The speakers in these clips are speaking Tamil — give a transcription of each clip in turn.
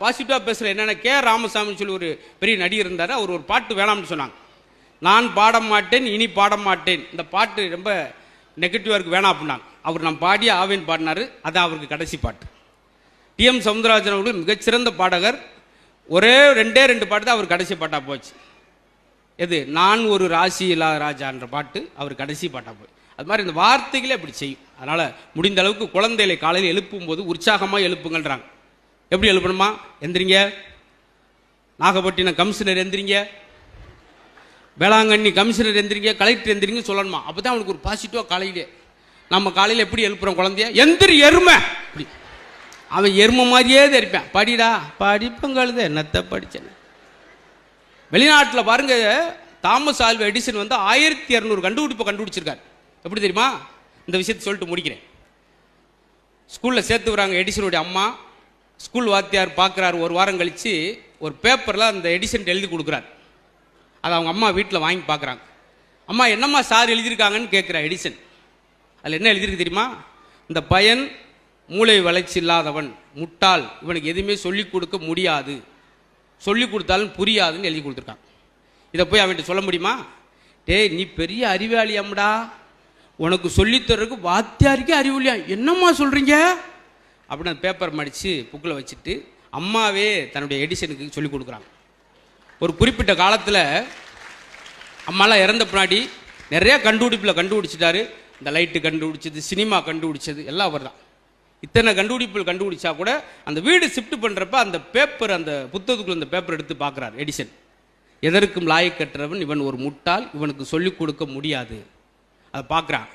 பாசிட்டிவாக பேசுகிற என்னென்ன கே. ராமசாமின்னு சொல்லி ஒரு பெரிய நடிகர் இருந்தார். அவர் ஒரு பாட்டு வேணாம்னு சொன்னாங்க. நான் பாட மாட்டேன் இனி பாட மாட்டேன். இந்த பாட்டு ரொம்ப நெகட்டிவாக இருக்கு வேணாம் அப்படின்னாங்க. அவர் நான் பாடிய ஆவேன் பாடினாரு. அதான் அவருக்கு கடைசி பாட்டு. டிஎம் சவுந்தரராஜன் அவர்கள் மிகச்சிறந்த பாடகர். ஒரே ரெண்டே ரெண்டு பாட்டு தான் அவர் கடைசி பாட்டாக போச்சு. எது? நான் ஒரு ராசி இல்லாத ராஜான்ற பாட்டு அவர் கடைசி பாட்டாக போய் அது மாதிரி இந்த வார்த்தைகளே அப்படி செய்யும். அதனால் முடிந்த அளவுக்கு குழந்தைகளை காலையில் எழுப்பும் போது உற்சாகமாக எழுப்புங்கள்ன்றாங்க. எப்படி எழுப்பணுமா? எந்திரிங்க. நாகப்பட்டினம் கமிஷனர் எந்திரிங்க. வேளாங்கண்ணி கமிஷனர் எந்திரிங்க. கலெக்டர் எந்திரிங்க சொல்லணுமா? அப்போ தான் அவனுக்கு ஒரு பாசிட்டிவாக காலையிலே. நம்ம காலையில் எப்படி எழுப்புறோம் குழந்தைய? எந்திரி எருமை. அப்படி. அவன் எருமை மாதிரியே தான் படிடா. படிப்புங்கிறது என்னத்தை படித்தேன் வெளிநாட்டில் பாருங்க தாமஸ் ஆல்வா எடிசன் வந்து ஆயிரத்தி இரநூறு கண்டுபிடிப்பை கண்டுபிடிச்சிருக்காரு. எப்படி தெரியுமா? இந்த விஷயத்தை சொல்லிட்டு முடிக்கிறேன். ஸ்கூலில் சேர்த்து வராங்க எடிசனுடைய அம்மா. ஸ்கூல் வாத்தியார் பார்க்குறாரு ஒரு வாரம் கழித்து ஒரு பேப்பரில் அந்த எடிசன் எழுதி கொடுக்குறாரு. அதை அவங்க அம்மா வீட்டில் வாங்கி பார்க்குறாங்க. அம்மா என்னம்மா சார் எழுதியிருக்காங்கன்னு கேட்குறா எடிசன் அதில் என்ன எழுதியிருக்கு தெரியுமா? இந்த பையன் மூளை வளர்ச்சி இல்லாதவன் முட்டாள் இவனுக்கு எதுவுமே சொல்லிக் கொடுக்க முடியாது. சொல்லி கொடுத்தாலும் புரியாதுன்னு எழுதி கொடுத்துருக்கான். இதை போய் அவன்கிட்ட சொல்ல முடியுமா? டேய் நீ பெரிய அறிவாளியாம்டா. உனக்கு சொல்லித்தர்றதுக்கு வாத்தியாருக்கே அறிவுலையா என்னம்மா சொல்கிறீங்க அப்படின்னு அந்த பேப்பர் மடித்து புக்கில் வச்சுட்டு அம்மாவே தன்னுடைய எடிசனுக்கு சொல்லி கொடுக்குறாங்க. ஒரு குறிப்பிட்ட காலத்தில் அம்மாலாம் இறந்த பின்னாடி நிறையா கண்டுபிடிப்பில் கண்டுபிடிச்சிட்டாரு. இந்த லைட்டு கண்டுபிடிச்சது சினிமா கண்டுபிடிச்சது எல்லாம் அவர் தான். இத்தனை கண்டுபிடிப்புகள் கண்டுபிடிச்சா கூட அந்த வீடு ஷிஃப்ட் பண்ணுறப்ப அந்த பேப்பர் அந்த புத்தகத்துக்குள்ள அந்த பேப்பர் எடுத்து பார்க்குறாரு எடிசன் எதற்கும் லாயக்கற்றவன் இவன் ஒரு முட்டாள் இவனுக்கு சொல்லிக் கொடுக்க முடியாது. அதை பார்க்குறான்.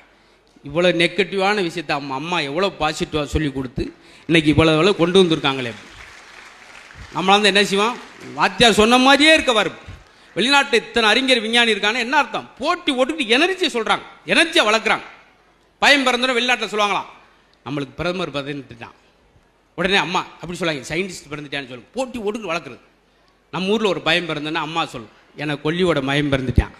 இவ்வளோ நெகட்டிவான விஷயத்தை அம்மா அம்மா எவ்வளோ பாசிட்டிவாக சொல்லி கொடுத்து இன்றைக்கி இவ்வளோ எவ்வளோ கொண்டு வந்திருக்காங்களே. நம்மளாம் வந்து என்ன செய்வோம்? வாத்தியார் சொன்ன மாதிரியே இருக்க வரும். வெளிநாட்டு இத்தனை அறிஞர் விஞ்ஞானி இருக்காங்க. என்ன அர்த்தம்? போட்டி ஓட்டுக்கிட்டு எனர்ஜியை சொல்கிறாங்க எனர்ஜியை வளர்க்குறாங்க. பயம் பிறந்தோட வெளிநாட்டில் சொல்லுவாங்களாம். நம்மளுக்கு பிரதமர் பதவிட்டான் உடனே அம்மா அப்படி சொல்லுவாங்க சயின்டிஸ்ட் பிறந்துட்டான்னு சொல்லு போட்டி ஓட்டுக்கு வளர்க்குறது. நம்ம ஊரில் ஒரு பயம் பிறந்ததுன்னா அம்மா சொல்லும் எனக்கு கொல்லியோட மயம் பிறந்துட்டான்.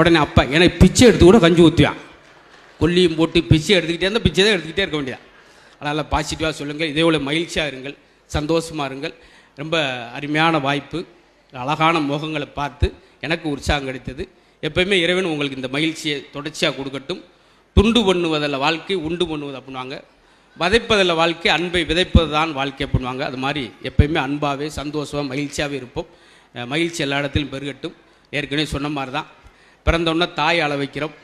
உடனே அப்பா எனக்கு பிச்சை எடுத்து கூட கஞ்சி ஊற்றுவான் கொல்லியும் போட்டு பிச்சை எடுத்துக்கிட்டே இருந்தால் பிச்சை தான் எடுத்துக்கிட்டே இருக்க வேண்டியதான் அதனால் பாசிட்டிவாக சொல்லுங்கள். இதே போல் மகிழ்ச்சியாக இருங்கள். சந்தோஷமாக இருங்கள். ரொம்ப அருமையான வாய்ப்பு. அழகான முகங்களை பார்த்து எனக்கு உற்சாகம் கிடைத்தது. எப்பயுமே இறைவன் உங்களுக்கு இந்த மகிழ்ச்சியை தொடர்ச்சியாக கொடுக்கட்டும். துண்டு பண்ணுவதில் வாழ்க்கை உண்டு பண்ணுவது அப்படின்வாங்க விதைப்பதில் வாழ்க்கை அன்பை விதைப்பது தான் வாழ்க்கை அப்படின்வாங்க அது மாதிரி எப்பயுமே அன்பாகவே சந்தோஷமாக மகிழ்ச்சியாகவே இருப்போம். மகிழ்ச்சி எல்லா இடத்திலும் பெருகட்டும். ஏற்கனவே சொன்ன மாதிரி தான் பிறந்தோடனே தாய் அளவைக்கிறோம்.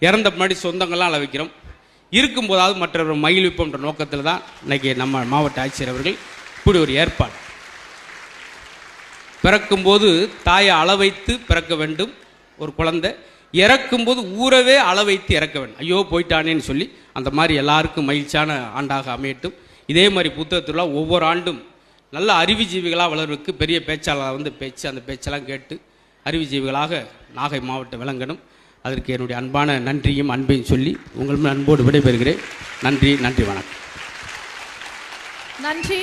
இறந்த முன்னாடி சொந்தங்கள்லாம் அளவிக்கிறோம் இருக்கும்போதாவது மற்றவர் மகிழ்விப்போன்ற நோக்கத்தில் தான் இன்னைக்கு நம்ம மாவட்ட ஆட்சியர் அவர்கள் இப்படி ஒரு ஏற்பாடு. பிறக்கும்போது தாயை அளவைத்து பிறக்க வேண்டும் ஒரு குழந்தை. இறக்கும்போது ஊரவே அளவைத்து இறக்க வேண்டும். ஐயோ போயிட்டானேன்னு சொல்லி அந்த மாதிரி எல்லாருக்கும் மகிழ்ச்சியான ஆண்டாக அமையட்டும். இதே மாதிரி புத்தகத்துல ஒவ்வொரு ஆண்டும் நல்ல அறிவுஜீவிகளாக வளர்வுக்கு பெரிய பேச்சாளர் வந்து பேச்சு அந்த பேச்செல்லாம் கேட்டு அறிவுஜீவிகளாக நாகை மாவட்டம் விளங்கணும். அதற்கு என்னுடைய அன்பான நன்றியும் அன்பையும் சொல்லி உங்கள் அன்போடு விடைபெறுகிறேன். நன்றி நன்றி வணக்கம். நன்றி.